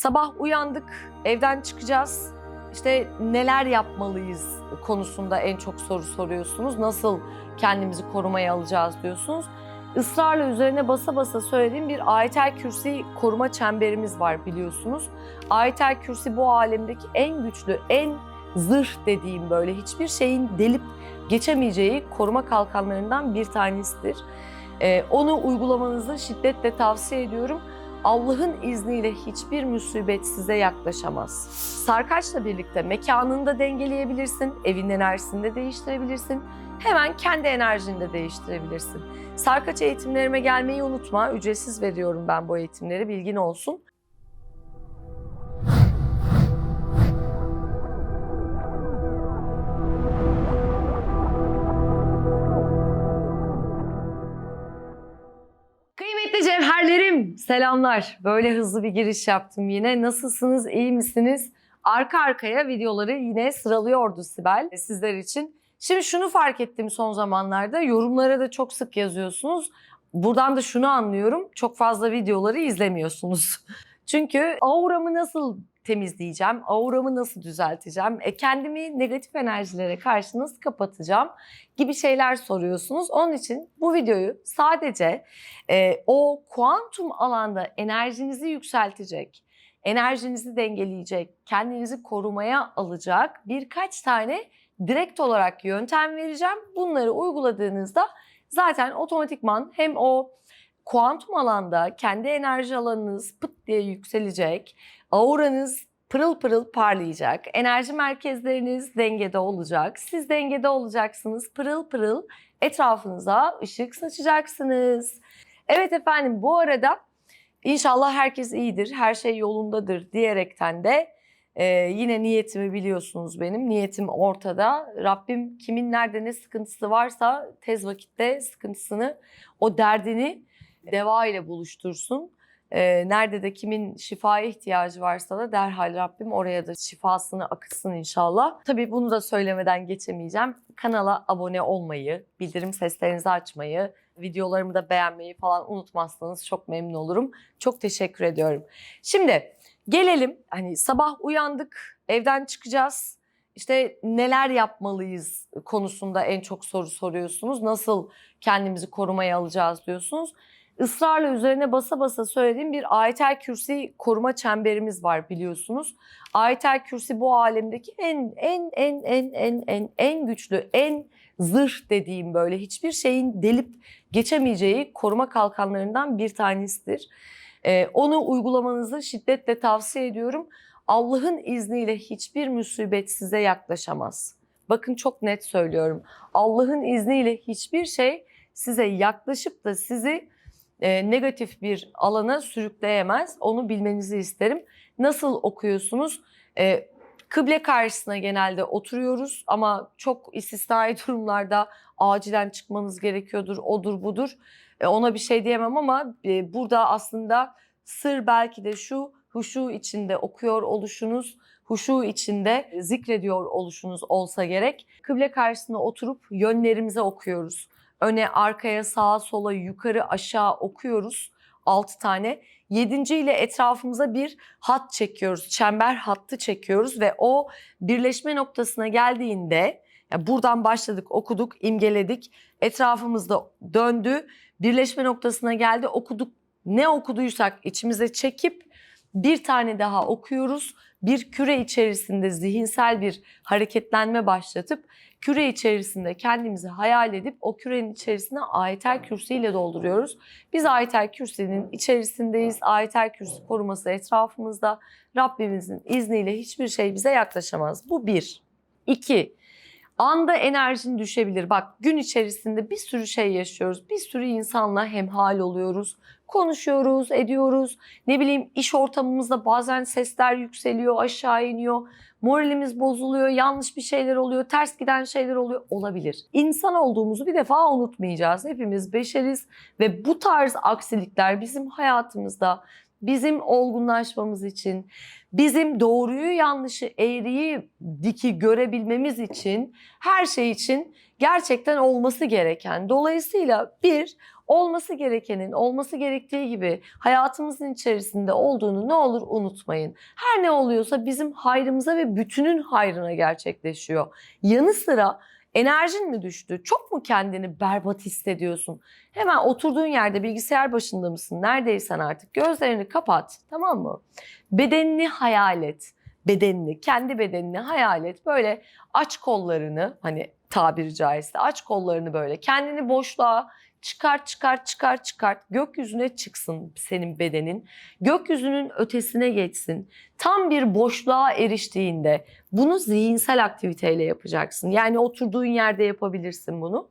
Sabah uyandık, evden çıkacağız. İşte neler yapmalıyız konusunda en çok soru soruyorsunuz. Nasıl kendimizi korumaya alacağız diyorsunuz. Israrla üzerine basa basa söylediğim bir ayetel kürsi koruma çemberimiz var biliyorsunuz. Ayetel kürsi bu alemdeki en güçlü, en zırh dediğim böyle hiçbir şeyin delip geçemeyeceği koruma kalkanlarından bir tanesidir. Ee, onu uygulamanızı şiddetle tavsiye ediyorum. Allah'ın izniyle hiçbir musibet size yaklaşamaz. Sarkaçla birlikte mekanını da dengeleyebilirsin, evin enerjisini de değiştirebilirsin. Hemen kendi enerjini de değiştirebilirsin. Sarkaç eğitimlerime gelmeyi unutma. Ücretsiz veriyorum ben bu eğitimleri, bilgin olsun. Cevherlerim, selamlar. Böyle hızlı bir giriş yaptım yine. Nasılsınız, iyi misiniz? Arka arkaya videoları yine sıralıyordu Sibel sizler için. Şimdi şunu fark ettim son zamanlarda. Yorumlara da çok sık yazıyorsunuz. Buradan da şunu anlıyorum. Çok fazla videoları izlemiyorsunuz. Çünkü auramı nasıl temizleyeceğim? Auramı nasıl düzelteceğim? E kendimi negatif enerjilere karşı nasıl kapatacağım? Gibi şeyler soruyorsunuz. Onun için bu videoyu sadece e, o kuantum alanda enerjinizi yükseltecek, enerjinizi dengeleyecek, kendinizi korumaya alacak birkaç tane direkt olarak yöntem vereceğim. Bunları uyguladığınızda zaten otomatikman hem o kuantum alanda kendi enerji alanınız pıt diye yükselecek, auranız pırıl pırıl parlayacak, enerji merkezleriniz dengede olacak, siz dengede olacaksınız, pırıl pırıl etrafınıza ışık saçacaksınız. Evet efendim bu arada inşallah herkes iyidir, her şey yolundadır diyerekten de ee, yine niyetimi biliyorsunuz benim. Niyetim ortada. Rabbim kimin nerede ne sıkıntısı varsa tez vakitte sıkıntısını, o derdini deva ile buluştursun. Ee, nerede de kimin şifaya ihtiyacı varsa da derhal Rabbim oraya da şifasını akıtsın inşallah. Tabii bunu da söylemeden geçemeyeceğim. Kanala abone olmayı, bildirim seslerinizi açmayı, videolarımı da beğenmeyi falan unutmazsanız çok memnun olurum. Çok teşekkür ediyorum. Şimdi gelelim hani sabah uyandık, evden çıkacağız. İşte neler yapmalıyız konusunda en çok soru soruyorsunuz. Nasıl kendimizi korumaya alacağız diyorsunuz. Israrla üzerine basa basa söylediğim bir ayetel kürsi koruma çemberimiz var biliyorsunuz. Ayetel kürsi bu alemdeki en en en en en en en güçlü, en zırh dediğim böyle hiçbir şeyin delip geçemeyeceği koruma kalkanlarından bir tanesidir. Ee, onu uygulamanızı şiddetle tavsiye ediyorum. Allah'ın izniyle hiçbir musibet size yaklaşamaz. Bakın çok net söylüyorum. Allah'ın izniyle hiçbir şey size yaklaşıp da sizi e, negatif bir alana sürükleyemez. Onu bilmenizi isterim. Nasıl okuyorsunuz? E, kıble karşısına genelde oturuyoruz ama çok istisnai durumlarda acilen çıkmanız gerekiyordur, odur budur. E, ona bir şey diyemem ama e, burada aslında sır belki de şu huşu içinde okuyor oluşunuz, huşu içinde zikrediyor oluşunuz olsa gerek. Kıble karşısına oturup yönlerimize okuyoruz. Öne, arkaya, sağa, sola, yukarı, aşağı okuyoruz. 6 tane. Yedinci ile etrafımıza bir hat çekiyoruz. Çember hattı çekiyoruz ve o birleşme noktasına geldiğinde yani buradan başladık, okuduk, imgeledik. Etrafımızda döndü. Birleşme noktasına geldi, okuduk. Ne okuduysak içimize çekip bir tane daha okuyoruz. Bir küre içerisinde zihinsel bir hareketlenme başlatıp küre içerisinde kendimizi hayal edip o kürenin içerisine ayetel kürsi ile dolduruyoruz. Biz ayetel kürsinin içerisindeyiz. Ayetel kürsi koruması etrafımızda. Rabbimizin izniyle hiçbir şey bize yaklaşamaz. Bu bir. İki, anda enerjin düşebilir. Bak gün içerisinde bir sürü şey yaşıyoruz. Bir sürü insanla hemhal oluyoruz. Konuşuyoruz, ediyoruz. Ne bileyim iş ortamımızda bazen sesler yükseliyor, aşağı iniyor. Moralimiz bozuluyor, yanlış bir şeyler oluyor, ters giden şeyler oluyor. Olabilir. İnsan olduğumuzu bir defa unutmayacağız. Hepimiz beşeriz ve bu tarz aksilikler bizim hayatımızda bizim olgunlaşmamız için, bizim doğruyu yanlışı, eğriyi diki görebilmemiz için, her şey için gerçekten olması gereken. Dolayısıyla bir, olması gerekenin, olması gerektiği gibi hayatımızın içerisinde olduğunu ne olur unutmayın. Her ne oluyorsa bizim hayrımıza ve bütünün hayrına gerçekleşiyor. Yanı sıra enerjin mi düştü? Çok mu kendini berbat hissediyorsun? Hemen oturduğun yerde bilgisayar başında mısın? Neredeysen artık gözlerini kapat tamam mı? Bedenini hayal et. Bedenini, kendi bedenini hayal et. Böyle aç kollarını hani tabiri caizse aç kollarını böyle kendini boşluğa çıkart çıkart çıkart çıkart gökyüzüne çıksın senin bedenin. Gökyüzünün ötesine geçsin. Tam bir boşluğa eriştiğinde bunu zihinsel aktiviteyle yapacaksın. Yani oturduğun yerde yapabilirsin bunu.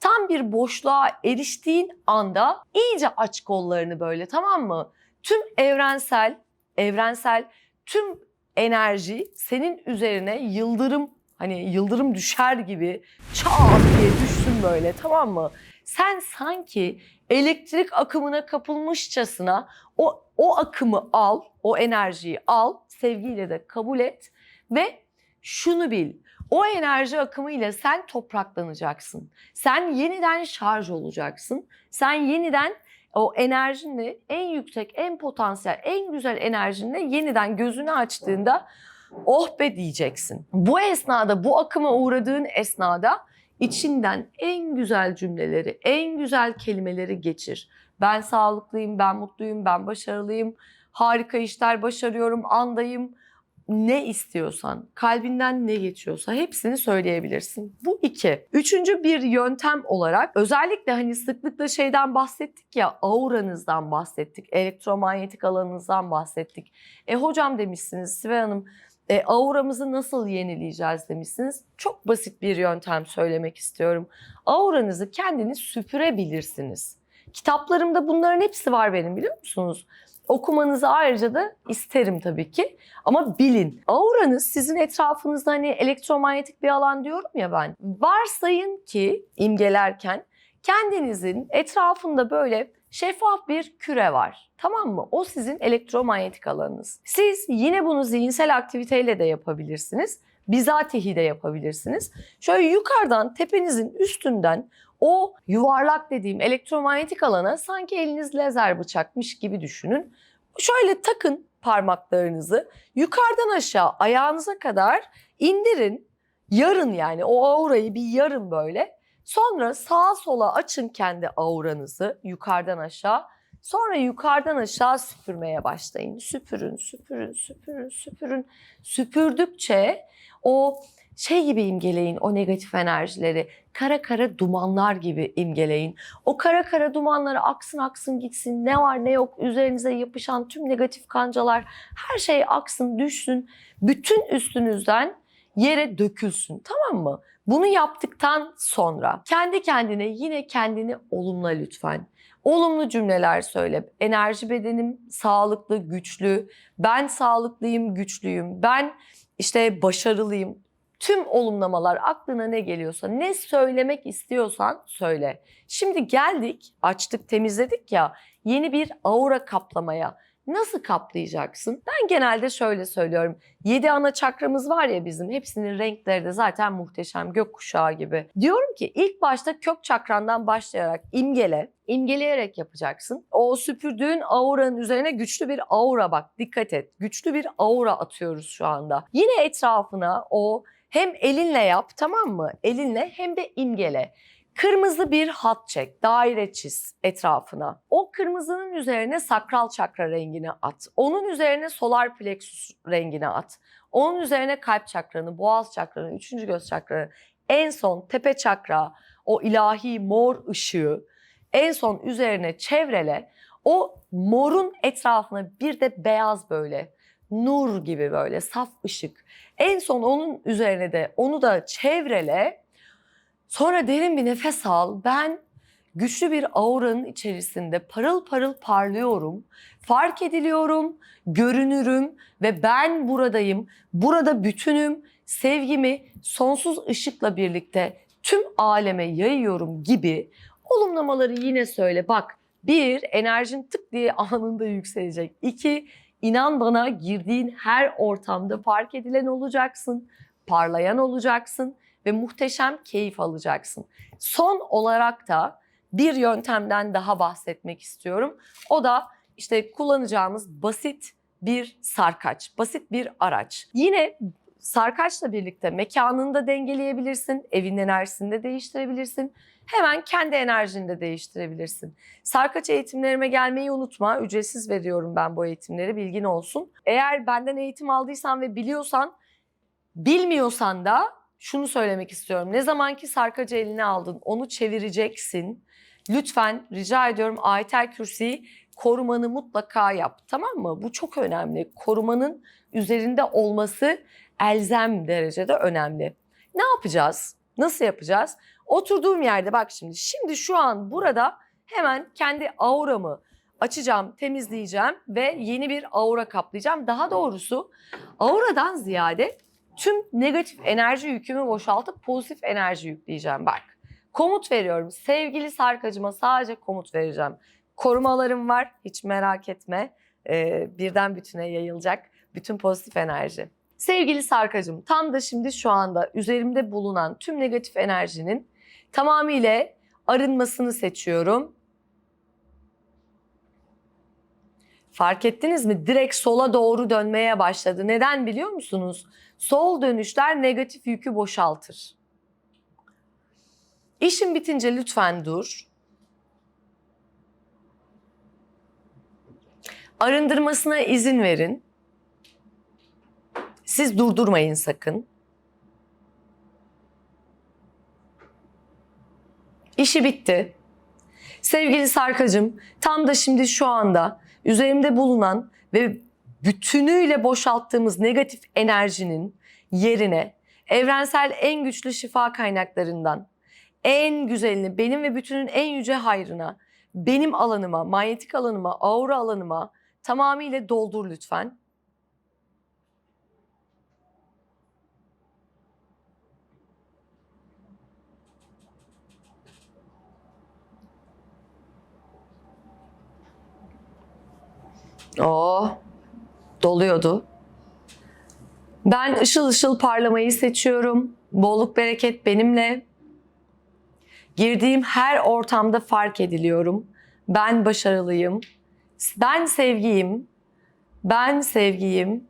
Tam bir boşluğa eriştiğin anda iyice aç kollarını böyle tamam mı? Tüm evrensel, evrensel tüm enerji senin üzerine yıldırım hani yıldırım düşer gibi çat diye düşsün böyle tamam mı? Sen sanki elektrik akımına kapılmışçasına o, o akımı al, o enerjiyi al, sevgiyle de kabul et ve şunu bil. O enerji akımıyla sen topraklanacaksın. Sen yeniden şarj olacaksın. Sen yeniden o enerjinle en yüksek, en potansiyel, en güzel enerjinle yeniden gözünü açtığında oh be diyeceksin. Bu esnada, bu akıma uğradığın esnada içinden en güzel cümleleri, en güzel kelimeleri geçir. Ben sağlıklıyım, ben mutluyum, ben başarılıyım, harika işler başarıyorum, andayım. Ne istiyorsan, kalbinden ne geçiyorsa hepsini söyleyebilirsin. Bu iki. Üçüncü bir yöntem olarak özellikle hani sıklıkla şeyden bahsettik ya, auranızdan bahsettik, elektromanyetik alanınızdan bahsettik. E hocam demişsiniz Sibel Hanım, e, auramızı nasıl yenileyeceğiz demişsiniz. Çok basit bir yöntem söylemek istiyorum. Auranızı kendiniz süpürebilirsiniz. Kitaplarımda bunların hepsi var benim biliyor musunuz? Okumanızı ayrıca da isterim tabii ki. Ama bilin. Auranız sizin etrafınızda hani elektromanyetik bir alan diyorum ya ben. Varsayın ki imgelerken kendinizin etrafında böyle şeffaf bir küre var. Tamam mı? O sizin elektromanyetik alanınız. Siz yine bunu zihinsel aktiviteyle de yapabilirsiniz. Bizatihi de yapabilirsiniz. Şöyle yukarıdan tepenizin üstünden o yuvarlak dediğim elektromanyetik alana sanki eliniz lazer bıçakmış gibi düşünün. Şöyle takın parmaklarınızı yukarıdan aşağı ayağınıza kadar indirin. Yarın yani o aurayı bir yarın böyle. Sonra sağa sola açın kendi auranızı yukarıdan aşağı. Sonra yukarıdan aşağı süpürmeye başlayın. Süpürün, süpürün, süpürün, süpürün. Süpürdükçe o şey gibi imgeleyin o negatif enerjileri. Kara kara dumanlar gibi imgeleyin. O kara kara dumanları aksın aksın gitsin. Ne var ne yok üzerinize yapışan tüm negatif kancalar her şey aksın düşsün. Bütün üstünüzden yere dökülsün tamam mı? Bunu yaptıktan sonra kendi kendine yine kendini olumla lütfen. Olumlu cümleler söyle. Enerji bedenim sağlıklı, güçlü. Ben sağlıklıyım, güçlüyüm. Ben işte başarılıyım. Tüm olumlamalar aklına ne geliyorsa, ne söylemek istiyorsan söyle. Şimdi geldik, açtık, temizledik ya yeni bir aura kaplamaya. Nasıl kaplayacaksın? Ben genelde şöyle söylüyorum. Yedi ana çakramız var ya bizim. Hepsinin renkleri de zaten muhteşem. Gökkuşağı gibi. Diyorum ki ilk başta kök çakrandan başlayarak imgele. imgeleyerek yapacaksın. O süpürdüğün auranın üzerine güçlü bir aura bak. Dikkat et. Güçlü bir aura atıyoruz şu anda. Yine etrafına o hem elinle yap tamam mı? Elinle hem de imgele. Kırmızı bir hat çek, daire çiz etrafına. O kırmızının üzerine sakral çakra rengini at. Onun üzerine solar plexus rengini at. Onun üzerine kalp çakranı, boğaz çakranı, üçüncü göz çakranı, en son tepe çakra, o ilahi mor ışığı en son üzerine çevrele. O morun etrafına bir de beyaz böyle nur gibi böyle saf ışık. En son onun üzerine de onu da çevrele. Sonra derin bir nefes al. Ben güçlü bir auranın içerisinde parıl parıl parlıyorum. Fark ediliyorum, görünürüm ve ben buradayım. Burada bütünüm. Sevgimi sonsuz ışıkla birlikte tüm aleme yayıyorum gibi olumlamaları yine söyle. Bak Bir, enerjin tık diye anında yükselecek. İki, inan bana girdiğin her ortamda fark edilen olacaksın, parlayan olacaksın ve muhteşem keyif alacaksın. Son olarak da bir yöntemden daha bahsetmek istiyorum. O da işte kullanacağımız basit bir sarkaç, basit bir araç. Yine sarkaçla birlikte mekanını da dengeleyebilirsin, evin enerjisini de değiştirebilirsin. Hemen kendi enerjini de değiştirebilirsin. Sarkaç eğitimlerime gelmeyi unutma. Ücretsiz veriyorum ben bu eğitimleri, bilgin olsun. Eğer benden eğitim aldıysan ve biliyorsan, bilmiyorsan da şunu söylemek istiyorum. Ne zaman ki sarkacı eline aldın, onu çevireceksin. Lütfen rica ediyorum ayetel kürsiyi korumanı mutlaka yap. Tamam mı? Bu çok önemli. Korumanın üzerinde olması elzem derecede önemli. Ne yapacağız? Nasıl yapacağız? Oturduğum yerde bak şimdi. Şimdi şu an burada hemen kendi auramı açacağım, temizleyeceğim ve yeni bir aura kaplayacağım. Daha doğrusu auradan ziyade tüm negatif enerji yükümü boşaltıp pozitif enerji yükleyeceğim. Bak komut veriyorum. Sevgili sarkacıma sadece komut vereceğim. Korumalarım var hiç merak etme. Ee, birden bütüne yayılacak bütün pozitif enerji. Sevgili sarkacım tam da şimdi şu anda üzerimde bulunan tüm negatif enerjinin tamamıyla arınmasını seçiyorum. Fark ettiniz mi? Direkt sola doğru dönmeye başladı. Neden biliyor musunuz? Sol dönüşler negatif yükü boşaltır. İşin bitince lütfen dur. Arındırmasına izin verin. Siz durdurmayın sakın. İşi bitti. Sevgili Sarkacım, tam da şimdi şu anda üzerimde bulunan ve bütünüyle boşalttığımız negatif enerjinin yerine evrensel en güçlü şifa kaynaklarından en güzelini benim ve bütünün en yüce hayrına, benim alanıma, manyetik alanıma, aura alanıma tamamıyla doldur lütfen. Oo, doluyordu. Ben ışıl ışıl parlamayı seçiyorum. Bolluk bereket benimle. Girdiğim her ortamda fark ediliyorum. Ben başarılıyım. Ben sevgiyim. Ben sevgiyim.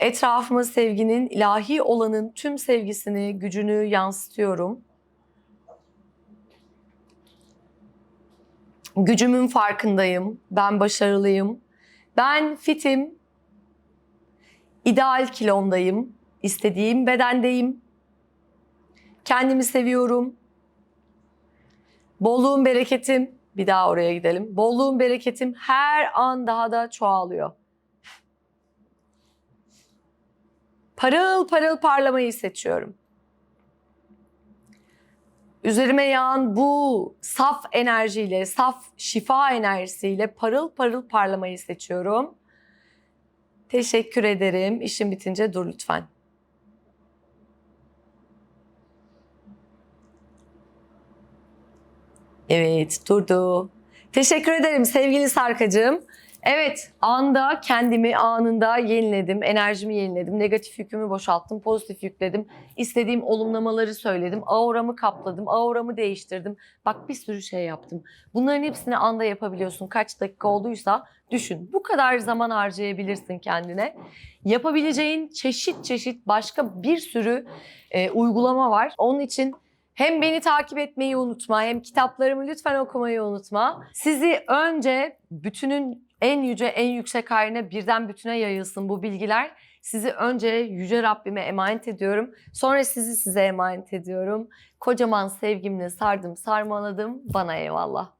Etrafıma sevginin, ilahi olanın tüm sevgisini, gücünü yansıtıyorum. Gücümün farkındayım. Ben başarılıyım. Ben fitim. İdeal kilomdayım. İstediğim bedendeyim. Kendimi seviyorum. Bolluğum, bereketim, bir daha oraya gidelim. Bolluğum, bereketim her an daha da çoğalıyor. Parıl parıl parlamayı seçiyorum. Üzerime yağan bu saf enerjiyle, saf şifa enerjisiyle parıl parıl parlamayı seçiyorum. Teşekkür ederim. İşim bitince dur lütfen. Evet, durdu. Teşekkür ederim sevgili Sarkacığım. Evet, anda kendimi anında yeniledim, enerjimi yeniledim, negatif yükümü boşalttım, pozitif yükledim. İstediğim olumlamaları söyledim, auramı kapladım, auramı değiştirdim. Bak bir sürü şey yaptım. Bunların hepsini anda yapabiliyorsun. Kaç dakika olduysa düşün. Bu kadar zaman harcayabilirsin kendine. Yapabileceğin çeşit çeşit başka bir sürü e, uygulama var. Onun için hem beni takip etmeyi unutma, hem kitaplarımı lütfen okumayı unutma. Sizi önce bütünün en yüce, en yüksek haline birden bütüne yayılsın bu bilgiler. Sizi önce yüce Rabbime emanet ediyorum. Sonra sizi size emanet ediyorum. Kocaman sevgimle sardım, sarmaladım. Bana eyvallah.